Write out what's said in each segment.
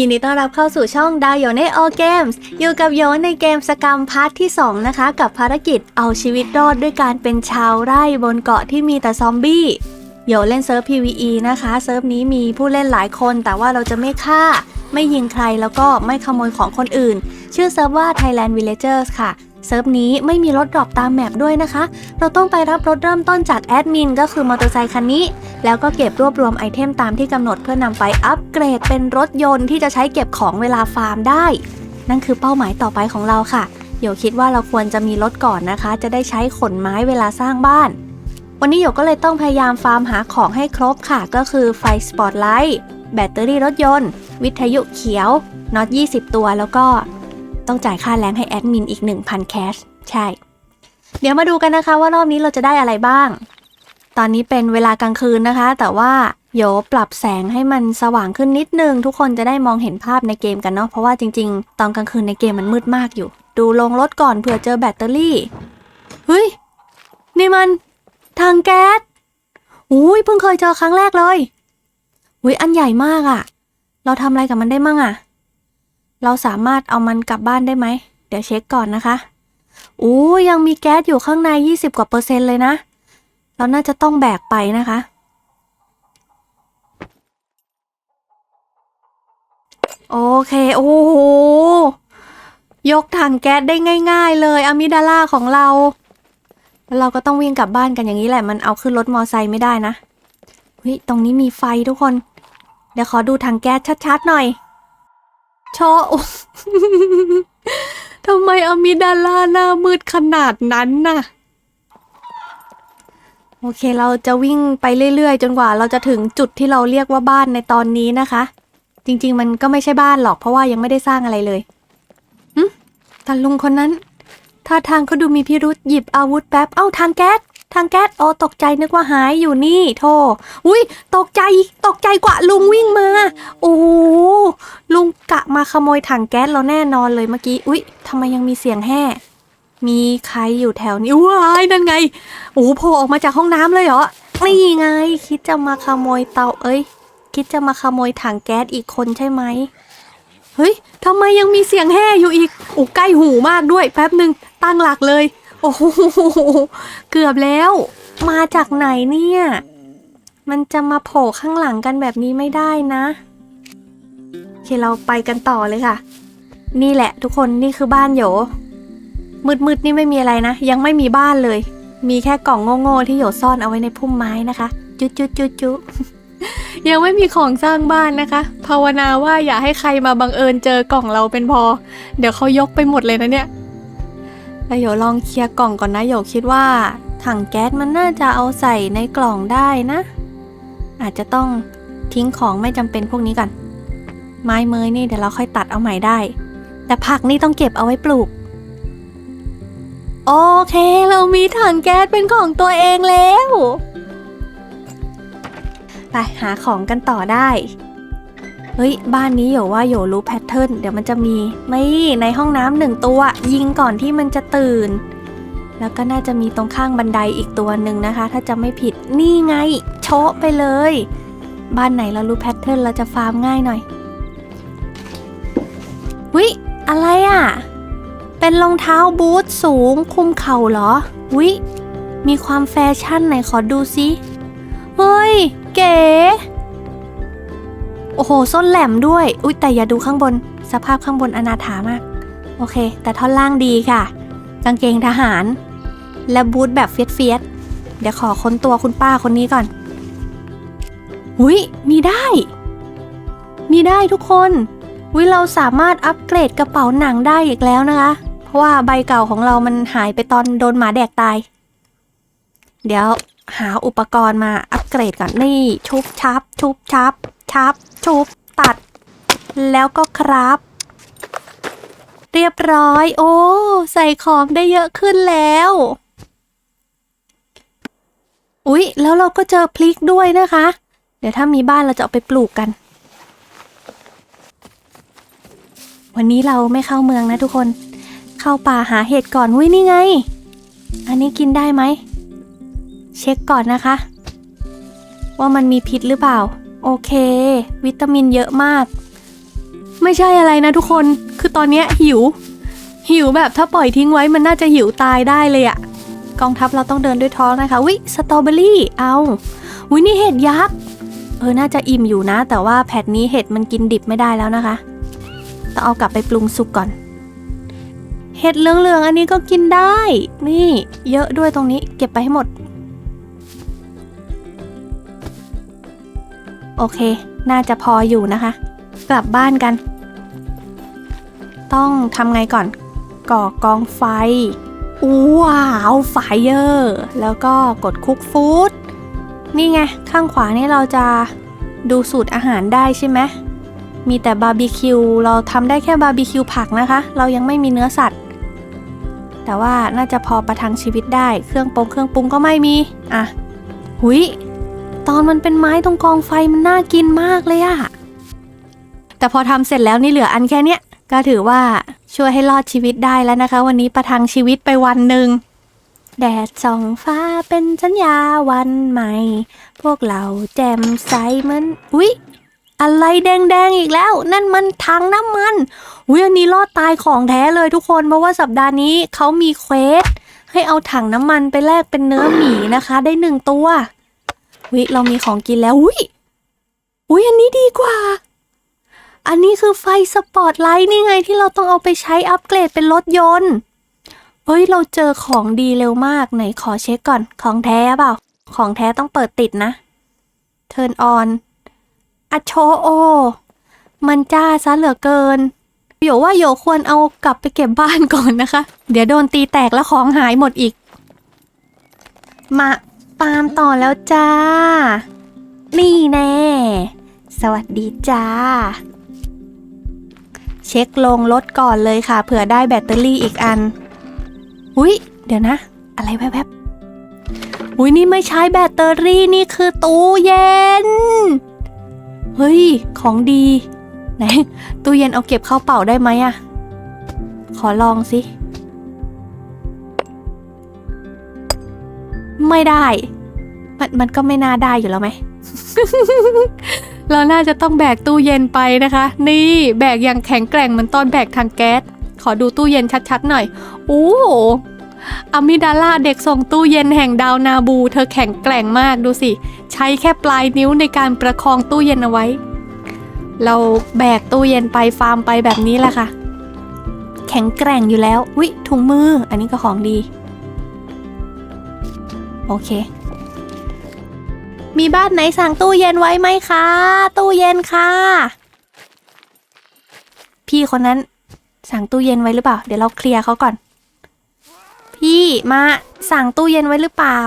ยินดีต้อนรับเข้าสู่ช่องดาวโยนในโอเกมส์อยู่กับโยในเกมสกรรมพาร์ทที่ 2 นะคะ กับภารกิจเอาชีวิตรอดด้วยการเป็นชาวไร่บนเกาะที่มีแต่ซอมบี้โยเล่นเซิร์ฟ PVE นะคะเซิร์ฟนี้มีผู้เล่นหลายคน แต่ว่าเราจะไม่ฆ่า ไม่ยิงใครแล้วก็ไม่ขโมยของคนอื่น ชื่อเซิร์ฟว่า Thailand Villagers ค่ะ เซิร์ฟนี้ไม่มีรถดรอปตามแมปด้วยนะคะ เราต้องไปรับรถเริ่มต้นจากแอดมินก็คือมอเตอร์ไซคันนี้ แล้วก็เก็บรวบรวมไอเทมตามที่กำหนดเพื่อนำไปอัปเกรดเป็นรถยนต์ที่จะใช้เก็บของเวลาฟาร์มได้ นั่นคือเป้าหมายต่อไปของเราค่ะโยคิดว่าเราควรจะมีรถก่อนนะคะ จะได้ใช้ขนไม้เวลาสร้างบ้าน วันนี้โยก็เลยต้องพยายามฟาร์มหาของให้ครบค่ะ ก็คือไฟสปอตไลท์แบตเตอรี่รถยนต์ วิทยุเขียวน็อต20 ตัวแล้วก็ ต้องจ่ายค่าแรงให้แอดมินอีก 1,000 แคช ใช่ เดี๋ยวมาดูกันนะคะว่ารอบนี้เราจะได้อะไรบ้าง ตอนนี้เป็นเวลากลางคืนนะคะ แต่ว่าโยปรับแสงให้มันสว่างขึ้นนิดนึง ทุกคนจะได้มองเห็นภาพในเกมกันเนาะ เพราะว่าจริง ๆ ตอนกลางคืนในเกมมันมืดมากอยู่ ดูลงรถก่อนเผื่อเจอแบตเตอรี่ เฮ้ย นี่มัน ทางแก๊สอุ้ยเพิ่งเคยเจอครั้งแรกเลยอุ้ยอันใหญ่มากอะเราทำอะไรกับมันได้มั่งอะ เราสามารถเอามันกลับบ้านได้ไหม เดี๋ยวเช็คก่อนนะคะอู้ยังมีแก๊สอยู่ข้างใน 20 กว่าเปอร์เซ็นต์เลยนะ เราน่าจะต้องแบกไปนะคะ โอเค โอ้โห ยกถังแก๊สได้ง่าย ๆ เลยอะมิดาล่าของเรา แล้วเราก็ต้องวิ่งกลับบ้านกันอย่างนี้แหละ มันเอาขึ้นรถมอไซค์ไม่ได้นะเฮ้ยตรงนี้มีไฟทุกคน เดี๋ยวขอดูถังแก๊สชัดๆหน่อย ชว์ทำไมอมิดาลาหน้ามืดขนาดนั้นน่ะ โอเคเราจะวิ่งไปเรื่อยๆ จนกว่าเราจะถึงจุดที่เราเรียกว่าบ้านในตอนนี้นะคะ จริงๆ มันก็ไม่ใช่บ้านหรอกเพราะว่ายังไม่ได้สร้างอะไรเลยหึแต่ลุงคนนั้นท่าทางเขาดูมีพิรุษหยิบอาวุธแป๊บ เอ้าทางแก๊ส ทางแก๊สโอตกใจนึกว่าหายอยู่นี่โธ่อุ้ยตกใจตกใจกว่าลุงวิ่งมา โอ้ลุงกะมาขโมยถังแก๊สเราแน่นอนเลยเมื่อกี้ อุ้ยทำไมยังมีเสียงแห่มีใครอยู่แถวนี้ว้ายนั่นไง โอ้โผล่ออกมาจากห้องน้ำเลยเหรอ นี่ไง คิดจะมาขโมยเตาเอ้ย คิดจะมาขโมยถังแก๊สอีกคนใช่ไหมเฮ้ยทำไมยังมีเสียงแห่อยู่อีกโอ้ใกล้หูมากด้วย แป๊บหนึ่งตั้งหลักเลย โอ้โหเกือบแล้ว มาจากไหนเนี่ย มันจะมาโผล่ข้างหลังกันแบบนี้ไม่ได้นะโอเคเราไปกันต่อเลยค่ะ นี่แหละทุกคนนี่คือบ้านโยมืดๆนี่ไม่มีอะไรนะ ยังไม่มีบ้านเลย มีแค่กล่องโง่ๆที่โยซ่อนเอาไว้ในพุ่มไม้นะคะ จุ๊จุ๊จุ๊จุยังไม่มีของสร้างบ้านนะคะ ภาวนาว่าอย่าให้ใครมาบังเอิญเจอกล่องเราเป็นพอ เดี๋ยวเขายกไปหมดเลยนะเนี่ย แล้วโยลองเคลียร์กล่องก่อนนะโยคิดว่า ถังแก๊สมันน่าจะเอาใส่ในกล่องได้นะ อาจจะต้องทิ้งของไม่จำเป็นพวกนี้ก่อน ไม้เมยนี่เดี๋ยวเราค่อยตัดเอาใหม่ได้ แต่ผักนี่ต้องเก็บเอาไว้ปลูก โอเค เรามีถังแก๊สเป็นของตัวเองแล้ว ไปหาของกันต่อได้ เฮ้ย บ้านนี้โยว่าโยรู้แพทเทิร์นเดี๋ยวมันจะมีไม่ในห้องน้ำหนึ่งตัว ยิงก่อนที่มันจะตื่น แล้วก็น่าจะมีตรงข้างบันไดอีกตัวหนึ่งนะคะ ถ้าจะไม่ผิดนี่ไงโชะไปเลย บ้านไหนเรารู้แพทเทิร์นเราจะฟาร์มง่ายหน่อยวิอะไรอะ เป็นรองเท้าบูทสูงคุมเข่าเหรอวิมีความแฟชั่นไหนขอดูซิเฮ้ย เก๋ โอ้โห ส้นแหลมด้วย อุ๊ยแต่อย่าดูข้างบน สภาพข้างบนอนาถามาก โอเค แต่ท่อนล่างดีค่ะ กางเกงทหาร และบูทแบบเฟียสเฟียสเดี๋ยวขอค้นตัวคุณป้าคนนี้ก่อน อุ๊ยมีได้ มีได้ทุกคนวิเราสามารถอัปเกรดกระเป๋าหนังได้อีกแล้วนะคะ เพราะว่าใบเก่าของเรามันหายไปตอนโดนหมาแดกตาย เดี๋ยวหาอุปกรณ์มาอัปเกรดก่อนนี่ชุบชับชุบชับชับ ชุบตัด แล้วก็ครับ เรียบร้อย โอ้ ใส่ของได้เยอะขึ้นแล้ว อุ๊ย แล้วเราก็เจอพลิกด้วยนะคะ เดี๋ยวถ้ามีบ้านเราจะเอาไปปลูกกัน วันนี้เราไม่เข้าเมืองนะทุกคน เข้าป่าหาเห็ดก่อนอุ้ยนี่ไง อันนี้กินได้ไหม เช็คก่อนนะคะ ว่ามันมีพิษหรือเปล่า โอเค วิตามินเยอะมาก ไม่ใช่อะไรนะทุกคน คือตอนนี้หิว หิวแบบถ้าปล่อยทิ้งไว้มันน่าจะหิวตายได้เลยอะกองทัพเราต้องเดินด้วยท้องนะคะวิสตรอเบอรี่ เอาวินี่เห็ดยักษ์ เออ น่าจะอิ่มอยู่นะ แต่ว่าแพทนี้เห็ดมันกินดิบไม่ได้แล้วนะคะ ต้องเอากลับไปปรุงสุกก่อน เห็ดเหลืองๆ อันนี้ก็กินได้ นี่ เยอะด้วยตรงนี้ เก็บไปให้หมด โอเค น่าจะพออยู่นะคะ กลับบ้านกัน ต้องทำไงก่อน ก่อกองไฟว้าวไฟเยอร์แล้วก็กดคุกฟู้ดนี่ไง ข้างขวานี่เราจะดูสูตรอาหารได้ใช่ไหมมีแต่บาร์บีคิวเราทำได้แค่บาร์บีคิวผักนะคะ เรายังไม่มีเนื้อสัตว์ แต่ว่าน่าจะพอประทังชีวิตได้ เครื่องปรุงเครื่องปรุงก็ไม่มี อะ หุย ตอนมันเป็นไม้ตรงกองไฟมันน่ากินมากเลยอะแต่พอทำเสร็จแล้วนี่เหลืออันแค่เนี้ยก็ถือว่าช่วยให้รอดชีวิตได้แล้วนะคะ วันนี้ประทังชีวิตไปวันหนึ่งแดดส่องฟ้าเป็นสัญญาวันใหม่ พวกเราแจ่มใสเหมือนอุ๊ย อะไรแดงๆอีกแล้ว นั่นมันถังน้ำมันอุ๊ยอันนี้รอดตายของแท้เลยทุกคนเพราะว่าสัปดาห์นี้เขามีเควสให้เอาถังน้ำมันไปแลกเป็นเนื้อหมีนะคะ ได้หนึ่งตัว วิเรามีของกินแล้วอุ๊ยอุ๊ยอันนี้ดีกว่า อันนี้คือไฟสปอตไลท์นี่ไงที่เราต้องเอาไปใช้อัปเกรดเป็นรถยนต์เฮ้ย เราเจอของดีเร็วมาก ไหนขอเช็คก่อน ของแท้เปล่า ของแท้ต้องเปิดติดนะ Turn on อะโชโอ มันจ้าซะเหลือเกินโยว่าโยควรเอากลับไปเก็บบ้านก่อนนะคะ เดี๋ยวโดนตีแตกแล้วของหายหมดอีก มา ปาล์มต่อแล้วจ้า นี่แน่ สวัสดีจ้า เช็คลงรถก่อนเลยค่ะ เผื่อได้แบตเตอรี่อีกอัน อุ้ยเดี๋ยวนะ อะไรแวบๆ อุ้ยนี่ไม่ใช้แบตเตอรี่นี่คือตู้เย็น เฮ้ย ของดี ไหน ตู้เย็นเอาเก็บเข้าเป่าได้ไหมอะขอลองสิ ไม่ได้ มันมันก็ไม่น่าได้อยู่แล้วไหม เราน่าจะต้องแบกตู้เย็นไปนะคะ นี่แบกอย่างแข็งแกร่งเหมือนตอนแบกทางแก๊ส ขอดูตู้เย็นชัดๆหน่อย โอ้อามิดาล่าเด็กส่งตู้เย็นแห่งดาวนาบู เธอแข็งแกร่งมากดูสิ ใช้แค่ปลายนิ้วในการประคองตู้เย็นเอาไว้ เราแบกตู้เย็นไปฟาร์มไปแบบนี้แหละค่ะ แข็งแกร่งอยู่แล้ววิถุงมือ อันนี้ก็ของดี โอเค มีบ้านไหนสั่งตู้เย็นไว้ไหมคะ ตู้เย็นค่ะ พี่คนนั้นสั่งตู้เย็นไว้หรือเปล่า เดี๋ยวเราเคลียร์เขาก่อน พี่มาสั่งตู้เย็นไว้หรือเปล่า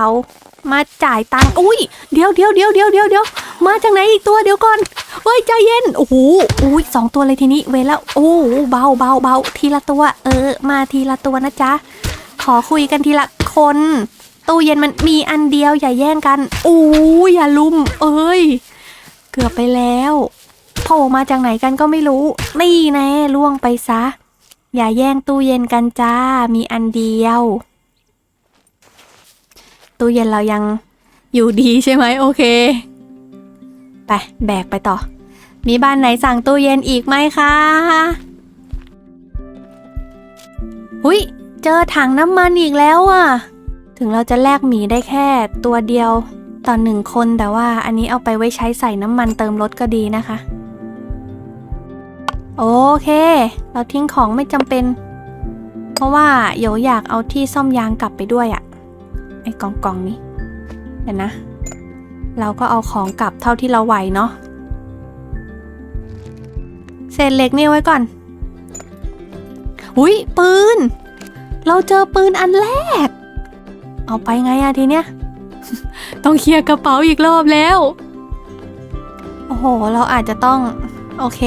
มาจ่ายตังค์อุ้ยเดี๋ยวเดี๋ยวเดี๋ยวเดี๋ยวเดี๋ยวเดี๋ยวมาจากไหนอีกตัวเดี๋ยวก่อนเฮ้ยใจเย็นโอ้โหอุ้ยสองตัวเลยทีนี้เวแล้วโอ้เบาเบาเบาทีละตัว เออ มาทีละตัวนะจ๊ะขอคุยกันทีละคน ตู้เย็นมันมีอันเดียวอย่าแย่งกันโอ้ยอย่าลุม เอ้ย เกือบไปแล้วโผล่มาจากไหนกันก็ไม่รู้ นี่แน่ล่วงไปซะ อย่าแย่งตู้เย็นกันจ้า มีอันเดียว ตู้เย็นเรายังอยู่ดีใช่ไหมโอเค ไปแบกไปต่อ มีบ้านไหนสั่งตู้เย็นอีกไหมคะหุยเจอถังน้ำมันอีกแล้วอะ ถึงเราจะแลกหมีได้แค่ตัวเดียวต่อหนึ่งคนแต่ว่าอันนี้เอาไปไว้ใช้ใส่น้ำมันเติมรถก็ดีนะคะ โอเค เราทิ้งของไม่จำเป็น เพราะว่าโยอยากเอาที่ซ่อมยางกลับไปด้วยอะไอ้กองกองนี้เดี๋ยวนะ เราก็เอาของกลับเท่าที่เราไหวเนาะเศษเหล็กนี่ไว้ก่อนอุ้ยปืน เราเจอปืนอันแรก เอาไปไงอะทีเนี้ย ต้องเคลียร์กระเป๋าอีกรอบแล้ว โอ้โห เราอาจจะต้อง โอเค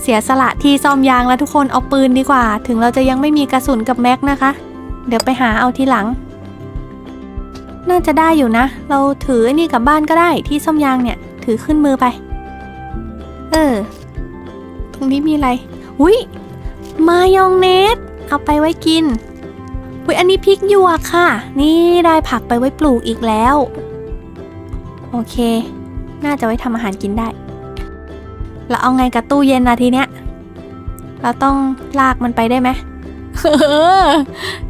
เสียสละที่ซ่อมยางแล้วทุกคนเอาปืนดีกว่า ถึงเราจะยังไม่มีกระสุนกับแม็กนะคะ เดี๋ยวไปหาเอาทีหลัง น่าจะได้อยู่นะ เราถือไอ้นี่กลับบ้านก็ได้ที่ซ่อมยางเนี่ย ถือขึ้นมือไป เออ ตรงนี้มีอะไร อุ้ยมายองเนส เอาไปไว้กิน อุ้ยอันนี้พริกหยวกค่ะ นี่ได้ผักไปไว้ปลูกอีกแล้ว โอเค น่าจะไว้ทำอาหารกินได้แล้วเอาไงกับตู้เย็นนะทีเนี้ย เราต้องลากมันไปได้ไหมเออ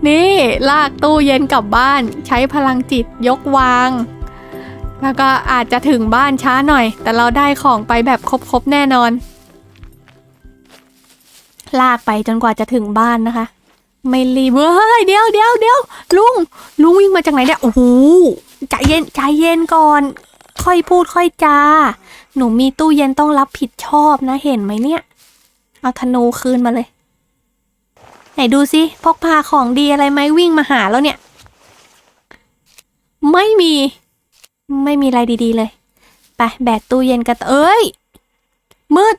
นี่ลากตู้เย็นกลับบ้าน ใช้พลังจิตยกวาง แล้วก็อาจจะถึงบ้านช้าหน่อย แต่เราได้ของไปแบบครบๆแน่นอน ลากไปจนกว่าจะถึงบ้านนะคะ ไม่รีบเว้ยเดี๋ยวเดี๋ยวเดี๋ยวลุงลุงวิ่งมาจากไหนเนี่ยโอ้โหใจเย็นใจเย็นก่อน ค่อยพูดค่อยจาหนูมีตู้เย็นต้องรับผิดชอบนะเห็นไหมเนี่ย เอาธนูคืนมาเลย ไหนดูสิพกพาของดีอะไรไหมวิ่งมาหาแล้วเนี่ย ไม่มี ไม่มีอะไรดีๆเลยไปแบกตู้เย็นกันเอ้ย มืด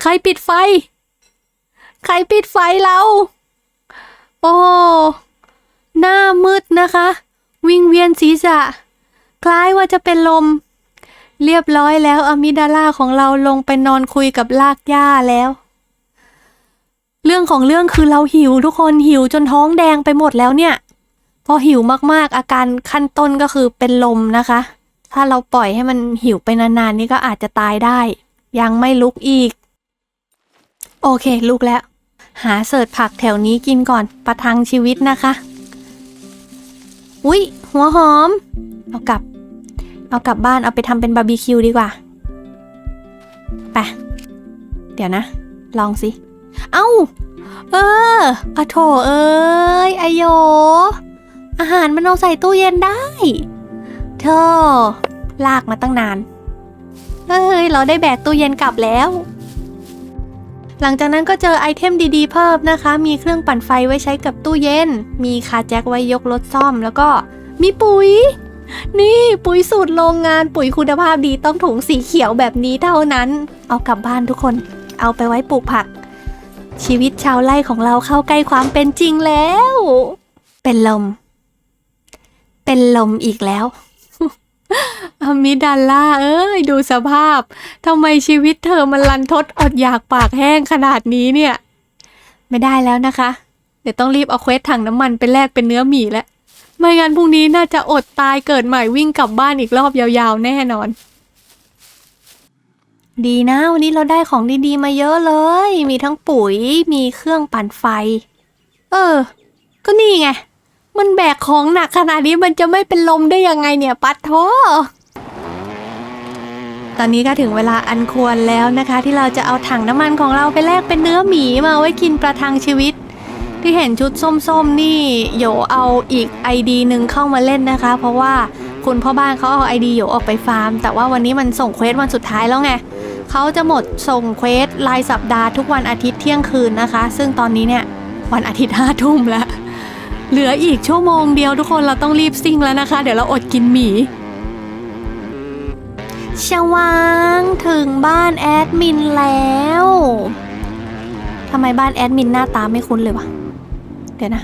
ใครปิดไฟ ใครปิดไฟเรา โอ้ หน้ามืดนะคะ วิงเวียนศีรษะ คล้ายว่าจะเป็นลม เรียบร้อยแล้วอะมิดาล่าของเราลงไปนอนคุยกับลากหญ้าแล้ว เรื่องของเรื่องคือเราหิวทุกคนหิวจนท้องแดงไปหมดแล้วเนี่ยพอหิวมากๆ อาการขั้นต้นก็คือเป็นลมนะคะ ถ้าเราปล่อยให้มันหิวไปนานๆ นี่ก็อาจจะตายได้ ยังไม่ลุกอีก โอเค ลุกแล้ว หาเสิร์ชผักแถวนี้กินก่อนประทังชีวิตนะคะ อุ๊ย หัวหอม เอากลับ เอากลับบ้านเอาไปทำเป็นบาร์บีคิวดีกว่า ไป เดี๋ยวนะ ลองสิ เอ้า เอออะโถเอ้ยไอโย อาหารมันเอาใส่ตู้เย็นได้ เธอ ลากมาตั้งนานเฮ้ย เราได้แบกตู้เย็นกลับแล้ว หลังจากนั้นก็เจอไอเทมดีๆเพิ่มนะคะ มีเครื่องปั่นไฟไว้ใช้กับตู้เย็น มีคาแจ็คไว้ยกรถซ่อม แล้วก็มีปุ๋ย นี่ปุ๋ยสูตรโรงงานปุ๋ยคุณภาพดีต้องถุงสีเขียวแบบนี้เท่านั้น เอากลับบ้านทุกคน เอาไปไว้ปลูกผัก ชีวิตชาวไร่ของเราเข้าใกล้ความเป็นจริงแล้ว เป็นลม เป็นลมอีกแล้ว อมิดาล่าเอ้ยดูสภาพทำไมชีวิตเธอมันลันทดอดอยากปากแห้งขนาดนี้เนี่ย ไม่ได้แล้วนะคะ เดี๋ยวต้องรีบเอาเควสถังน้ำมันไปแลกเป็นเนื้อหมีแล้วไม่งั้นพรุ่งนี้น่าจะอดตายเกิดใหม่วิ่งกลับบ้านอีกรอบยาวๆ แน่นอน ดีนะวันนี้เราได้ของดีๆ มาเยอะเลย มีทั้งปุ๋ยมีเครื่องปั่นไฟ เออ ก็นี่ไง มันแบกของหนักขนาดนี้มันจะไม่เป็นลมได้ยังไงเนี่ยปัดท้อตอนนี้ก็ถึงเวลาอันควรแล้วนะคะ ที่เราจะเอาถังน้ำมันของเราไปแลกเป็นเนื้อหมีมาไว้กินประทังชีวิต ที่เห็นชุดส้มๆนี่โยเอาอีก ID หนึ่งเข้ามาเล่นนะคะ เพราะว่าคุณพ่อบ้านเขาเอา ID โยออกไปฟาร์ม แต่ว่าวันนี้มันส่งเควสวันสุดท้ายแล้วไงเขาจะหมดส่งเควสรายสัปดาห์ทุกวันอาทิตย์เที่ยงคืนนะคะ ซึ่งตอนนี้เนี่ยวันอาทิตย์ห้าทุ่มแล้ว เหลืออีกชั่วโมงเดียวทุกคนเราต้องรีบซิ่งแล้วนะคะ เดี๋ยวเราอดกินหมีชวางถึงบ้านแอดมินแล้วทำไมบ้านแอดมินหน้าตาไม่คุ้นเลยวะ เดี๋ยวนะ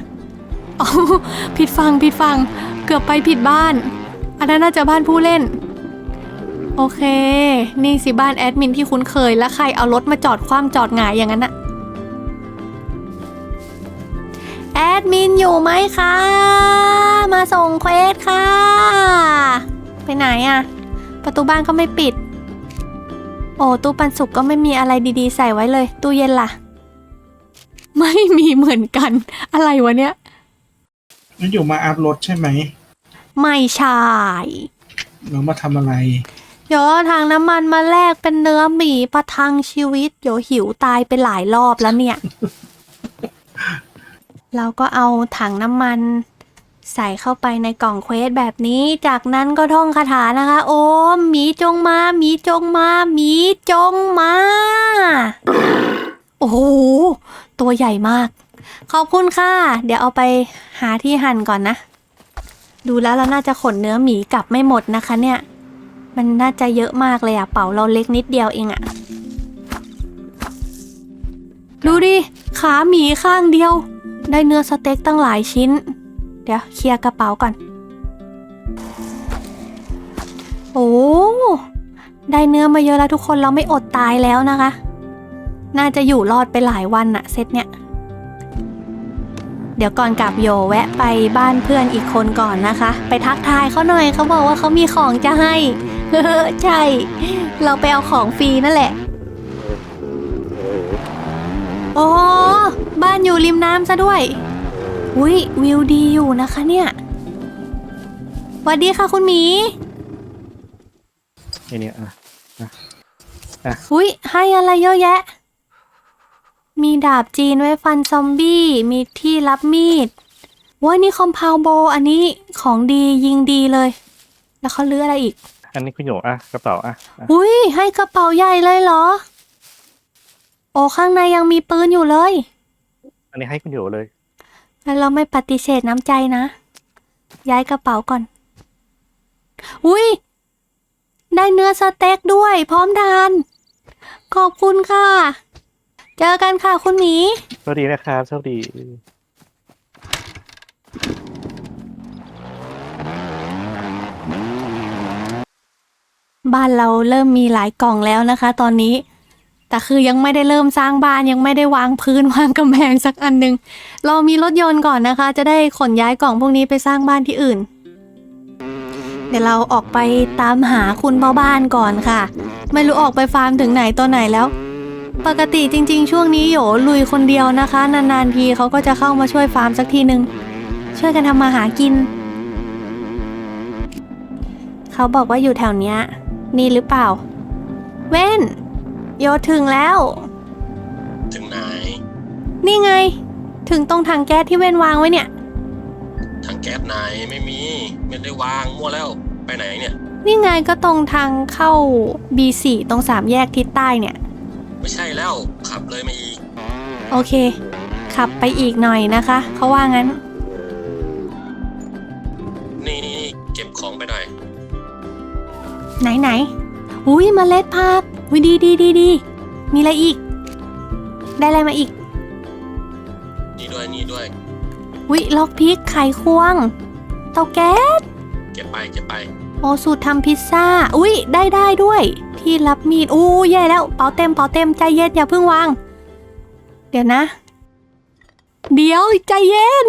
อ๋อผิดฟังผิดฟัง เกือบไปผิดบ้าน อันนั้นน่าจะบ้านผู้เล่น โอเค นี่สิบ้านแอดมินที่คุ้นเคย แล้วใครเอารถมาจอดคว่ำจอดหงายอย่างนั้นอะ มินอยู่ไหมคะ มาส่งเควสค่ะ ไปไหนอะประตูบ้านก็ไม่ปิด โอ้ตู้ปันสุกก็ไม่มีอะไรดีๆ ใส่ไว้เลย ตู้เย็นล่ะ ไม่มีเหมือนกัน อะไรวะเนี่ยนั่นอยู่มาอัพรถใช่ไหม ไม่ใช่ เรามาทำอะไร เดี๋ยวเอาถังน้ำมันมาแลกเป็นเนื้อหมีประทังชีวิต เดี๋ยวหิวตายไปหลายรอบแล้วเนี่ย เราก็เอาถังน้ำมัน ใส่เข้าไปในกล่องเควสแบบนี้ จากนั้นก็ท่องคาถานะคะ โอ้หมีจงมาหมีจงมาหมีจงมา โอ้โห ตัวใหญ่มาก ขอบคุณค่ะ เดี๋ยวเอาไปหาที่หั่นก่อนนะ ดูแล้วเราน่าจะขนเนื้อหมีกลับไม่หมดนะคะเนี่ย มันน่าจะเยอะมากเลยอะเป๋าเราเล็กนิดเดียวเองอะดูดิ ขาหมีข้างเดียว ได้เนื้อสเต็กตั้งหลายชิ้น เดี๋ยวเคลียร์กระเป๋าก่อน โอ้ ได้เนื้อมาเยอะแล้วทุกคนเราไม่อดตายแล้วนะคะ น่าจะอยู่รอดไปหลายวันอะเซตเนี่ยเดี๋ยวก่อนกลับโยแวะไปบ้านเพื่อนอีกคนก่อนนะคะ ไปทักทายเขาหน่อยเขาบอกว่าเขามีของจะให้ ใช่ เราไปเอาของฟรีนั่นแหละ โบ้านอยู่ริมน้ำซะด้วย อุ้ยวิวดีอยู่นะคะเนี่ยสวัสดีค่ะคุณหมี นี่เนี่ยอะอุ้ยให้อะไรเยอะแยะ มีดาบจีนไว้ฟันซอมบี้ มีที่รับมีดว้ยนี่คอมพาวโบ อันนี้ของดียิงดีเลย แล้วเขาเลืออะไรอีก อันนี้คุณโยอะกระเป๋าอะอะอุ้ยให้กระเป๋าใหญ่เลยเหรอโอ้ข้างในยังมีปืนอยู่เลย อันนี้ให้คุณโยเลย งั้นเราไม่ปฏิเสธน้ำใจนะ ย้ายกระเป๋าก่อน อุ้ย ได้เนื้อสเต็กด้วย พร้อมทาน ขอบคุณค่ะ เจอกันค่ะคุณหมี สวัสดีนะครับสวัสดี บ้านเราเริ่มมีหลายกล่องแล้วนะคะ ตอนนี้ แต่คือยังไม่ได้เริ่มสร้างบ้านยังไม่ได้วางพื้นวางกำแพงสักอันหนึ่งเรามีรถยนต์ก่อนนะคะ จะได้ขนย้ายกล่องพวกนี้ไปสร้างบ้านที่อื่น เดี๋ยวเราออกไปตามหาคุณพ่อบ้านก่อนค่ะ ไม่รู้ออกไปฟาร์มถึงไหนตัวไหนแล้ว ปกติจริง ๆ ช่วงนี้โหยลุยคนเดียวนะคะ นานๆทีเขาก็จะเข้ามาช่วยฟาร์มสักทีหนึ่งช่วยกันทำมาหากิน เขาบอกว่าอยู่แถวเนี้ย นี่หรือเปล่า เว้น โยถึงแล้ว ถึงไหนนี่ไง ถึงตรงถังแก๊สที่เว้นวางไว้เนี่ยทางแก๊สไหนไม่มี ไม่ได้วางมั่วแล้วไปไหนเนี่ย นี่ไงก็ตรงทางเข้า B4 ตรงสามแยกทิศใต้เนี่ย ไม่ใช่แล้วขับเลยมาอีก โอเค ขับไปอีกหน่อยนะคะเขาว่างั้น นี่นี่นี่เก็บของไปหน่อยไหนไหน อุ้ยเมล็ดผัก อุ้ยดีดีดีดีมีอะไรอีก ได้อะไรมาอีกนี่ด้วยนี่ด้วยอุ้ยล็อกพริกไขควง เตาแก๊สเก็บไปเก็บไป โอสูตรทำพิซซ่า อุ้ยได้ได้ด้วย ที่รับมีดอู้แย่แล้วเป๋าเต็มเป๋าเต็มใจเย็นอย่าเพิ่งวาง เดี๋ยวนะ เดี๋ยวใจเย็น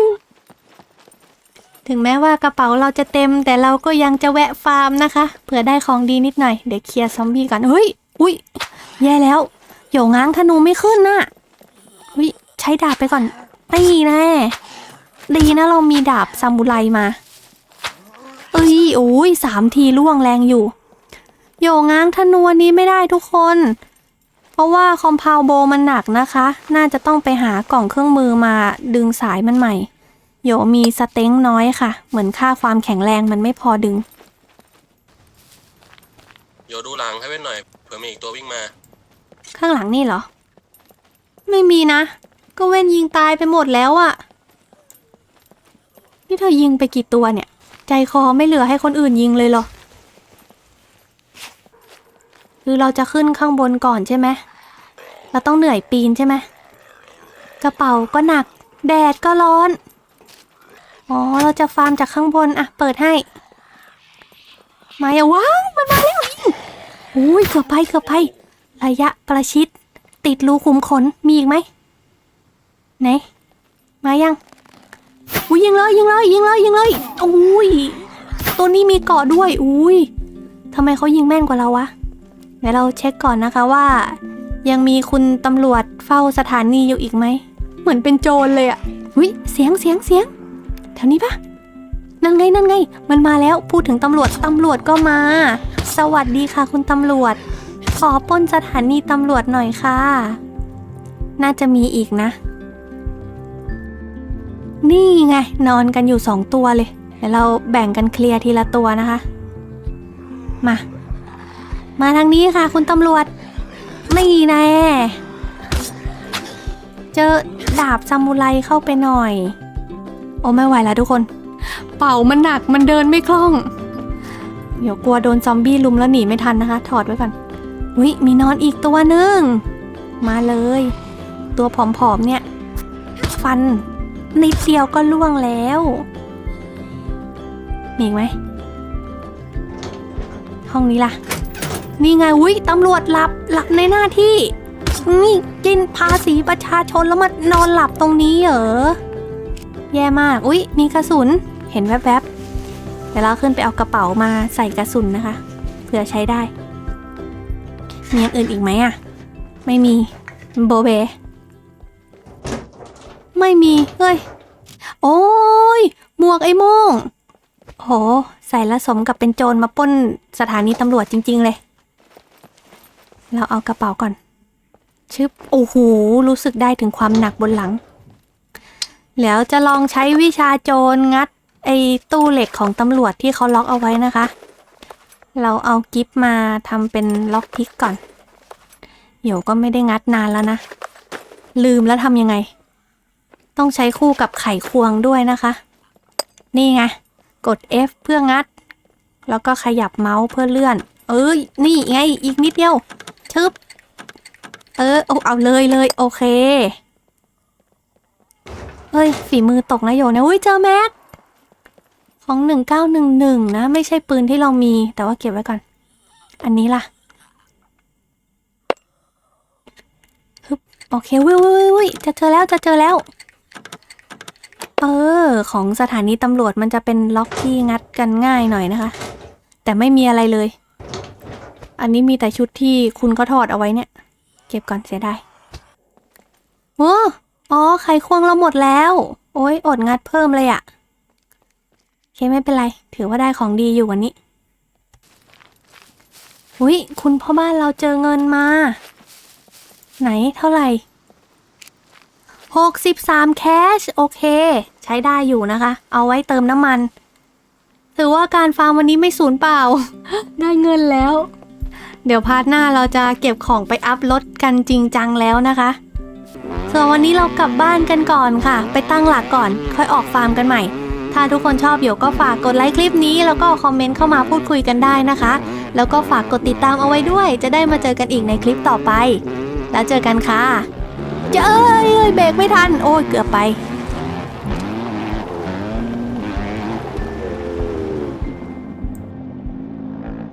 ถึงแม้ว่ากระเป๋าเราจะเต็มแต่เราก็ยังจะแวะฟาร์มนะคะ เผื่อได้ของดีนิดหน่อย เดี๋ยวเคลียร์ซอมบี้ก่อนเฮ้ย อุ้ยแย่แล้วโยง้างธนูไม่ขึ้นน่ะอุ้ยใช้ดาบไปก่อนตีแน่ดีนะเรามีดาบซามูไรมาเอ้ยโอ้ยสามทีล่วงแรงอยู่โยง้างธนูนี้ไม่ได้ทุกคน เพราะว่าคอมเพาวโบมันหนักนะคะ น่าจะต้องไปหากล่องเครื่องมือมาดึงสายมันใหม่โยมีสเต็งน้อยค่ะ เหมือนค่าความแข็งแรงมันไม่พอดึง โยดูหลังให้เว้นหน่อย เผื่อมีอีกตัววิ่งมา ข้างหลังนี่เหรอ ไม่มีนะ ก็เว้นยิงตายไปหมดแล้วอะนี่เธอยิงไปกี่ตัวเนี่ย ใจคอไม่เหลือให้คนอื่นยิงเลยเหรอ คือเราจะขึ้นข้างบนก่อนใช่ไหมเราต้องเหนื่อยปีนใช่ไหมกระเป๋าก็หนัก แดดก็ร้อน อ๋อ เราจะฟาร์มจากข้างบนอะเปิดให้ มาอย่าว้าวมันมาแล้ว อุ้ยเกือบไปเกือบไประยะประชิด ติดรูขุมขนมีอีกไหมไหน มายังอุ้ยยิงเลยยิงเลยยิงเลยยิงเลยอุ้ยตัวนี้มีเกาะด้วยอุ้ยทำไมเขายิงแม่นกว่าเราวะเดี๋ยวเราเช็คก่อนนะคะว่า ยังมีคุณตำรวจเฝ้าสถานีอยู่อีกไหมเหมือนเป็นโจรเลยอะอุ้ยเสียงเสียงเสียงแถวนี้ปะนั่นไงนั่นไง มันมาแล้วพูดถึงตำรวจตำรวจก็มา สวัสดีค่ะคุณตำรวจ ขอป้นสถานีตำรวจหน่อยค่ะ น่าจะมีอีกนะ นี่ไง นอนกันอยู่สองตัวเลยเดี๋ยวเราแบ่งกันเคลียร์ทีละตัวนะคะ มา มาทางนี้ค่ะ คุณตำรวจไม่แน่เจอดาบซามูไรเข้าไปหน่อย โอ้ไม่ไหวแล้วทุกคน เป่ามันหนักมันเดินไม่คล่อง เดี๋ยวกลัวโดนซอมบี้ลุมแล้วหนีไม่ทันนะคะ ถอดไว้ก่อนอุ้ยมีนอนอีกตัวหนึ่งมาเลย ตัวผอมๆเนี่ย ฟันนิดเดียวก็ล่วงแล้วมีอีกไหมห้องนี้ล่ะ นี่ไงอุ้ยตำรวจหลับหลับในหน้าที่ นี่กินภาษีประชาชนแล้วมานอนหลับตรงนี้เหรอ แย่มาก อุ้ยมีกระสุน เห็นแวบๆ เดี๋ยวเราขึ้นไปเอากระเป๋ามาใส่กระสุนนะคะ เผื่อใช้ได้ มีอย่างอื่นอีกไหมอะไม่มีโบเบ ไม่มี เฮ้ย โอ้ย หมวกไอ้โม่งโห ใส่ล้วสมกับเป็นโจรมาป้นสถานีตำรวจจริง ๆ เลย เราเอากระเป๋าก่อน ชึบ โอ้โห รู้สึกได้ถึงความหนักบนหลัง แล้วจะลองใช้วิชาโจรงัด ไอ้ตู้เหล็กของตำรวจที่เขาล็อกเอาไว้นะคะ เราเอากิฟมาทำเป็นล็อกพิกก่อนเดี๋ยวก็ไม่ได้งัดนานแล้วนะ ลืมแล้วทำยังไง ต้องใช้คู่กับไขควงด้วยนะคะ นี่ไง กด F เพื่องัด แล้วก็ขยับเมาส์เพื่อเลื่อน เอ้ยนี่ไง อีกนิดเดียวชึบเออเอาเอาเลยเลยโอเคเฮ้ย ฝีมือตกนะโยนะอุ้ยเจอแม็ก ของหนึ่งเก้าหนึ่งหนึ่งนะ ไม่ใช่ปืนที่เรามี แต่ว่าเก็บไว้ก่อน อันนี้ล่ะฮึบโอเควิววิววิจะเจอแล้วจะเจอแล้ว เออ ของสถานีตำรวจมันจะเป็นล็อกที่งัดกันง่ายหน่อยนะคะ แต่ไม่มีอะไรเลย อันนี้มีแต่ชุดที่คุณก็ถอดเอาไว้เนี่ย เก็บก่อนเสียดายโอ้อ๋อไขควงเราหมดแล้ว โอ้ยอดงัดเพิ่มเลยอะโอ เคไม่เป็นไร ถือว่าได้ของดีอยู่วันนี้อุ้ยคุณพ่อบ้านเราเจอเงินมา ไหนเท่าไหร่หกสิบสามแคชโอเค ใช้ได้อยู่นะคะ เอาไว้เติมน้ำมัน ถือว่าการฟาร์มวันนี้ไม่สูญเปล่า ได้เงินแล้ว เดี๋ยวพาร์ทหน้าเราจะเก็บของไปอัพรถกันจริงจังแล้วนะคะ ส่วนวันนี้เรากลับบ้านกันก่อนค่ะ ไปตั้งหลักก่อน ค่อยออกฟาร์มกันใหม่ ถ้าทุกคนชอบอยู่ก็ฝากกดไลค์คลิปนี้ แล้วก็คอมเมนต์เข้ามาพูดคุยกันได้นะคะ แล้วก็ฝากกดติดตามเอาไว้ด้วย จะได้มาเจอกันอีกในคลิปต่อไป แล้วเจอกันค่ะเจอเอ้ยเอ้ยเบรกไม่ทัน โอ้ยเกือบไป